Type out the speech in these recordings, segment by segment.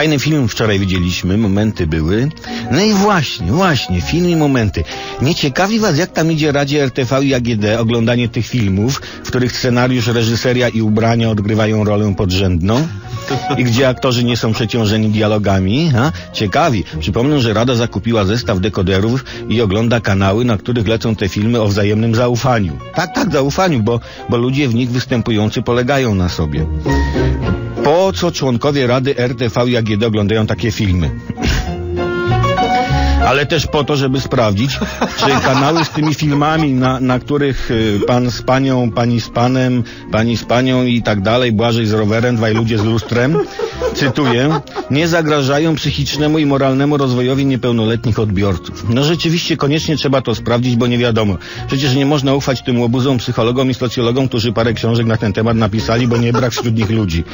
Fajny film wczoraj widzieliśmy, momenty były. No i właśnie, właśnie, film i momenty. Nie ciekawi was, jak tam idzie Radzie RTV i AGD oglądanie tych filmów, w których scenariusz, reżyseria i ubrania odgrywają rolę podrzędną? I gdzie aktorzy nie są przeciążeni dialogami? Ha? Ciekawi. Przypomnę, że Rada zakupiła zestaw dekoderów i ogląda kanały, na których lecą te filmy o wzajemnym zaufaniu. Tak, tak, zaufaniu, bo, bo ludzie w nich występujący polegają na sobie. Po co członkowie Rady RTV AGD oglądają takie filmy? Ale też po to, żeby sprawdzić, czy kanały z tymi filmami, na, na których y, pan z panią, pani z panem, pani z panią i tak dalej, Błażej z rowerem, dwaj ludzie z lustrem, cytuję, nie zagrażają psychicznemu i moralnemu rozwojowi niepełnoletnich odbiorców. No rzeczywiście koniecznie trzeba to sprawdzić, bo nie wiadomo. Przecież nie można ufać tym łobuzom, psychologom i socjologom, którzy parę książek na ten temat napisali, bo nie brak wśród nich ludzi.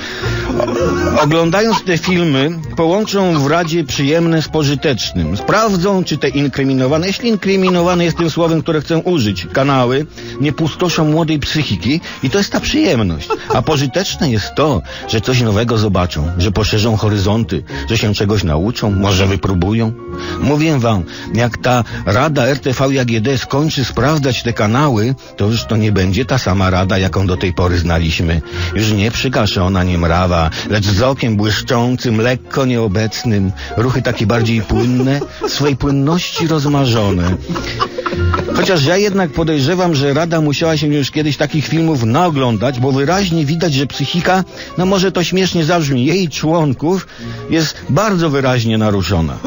Oglądając te filmy, połączą w Radzie przyjemne z pożytecznym. Sprawdzą, czy te inkryminowane, jeśli inkryminowane jest tym słowem, które chcę użyć, kanały, nie pustoszą młodej psychiki i to jest ta przyjemność. A pożyteczne jest to, że coś nowego zobaczą, że poszerzą horyzonty, że się czegoś nauczą, może wypróbują. Mówię wam, jak ta Rada RTV i AGD skończy sprawdzać te kanały, to już to nie będzie ta sama rada, jaką do tej pory znaliśmy. Już nie przykaszona, nie mrawa, lecz z okiem błyszczącym, lekko nieobecnym, ruchy takie bardziej płynne, swej płynności rozmarzone. Chociaż ja jednak podejrzewam, że Rada musiała się już kiedyś takich filmów naoglądać, bo wyraźnie widać, że psychika, no może to śmiesznie zabrzmi, jej członków jest bardzo wyraźnie naruszona.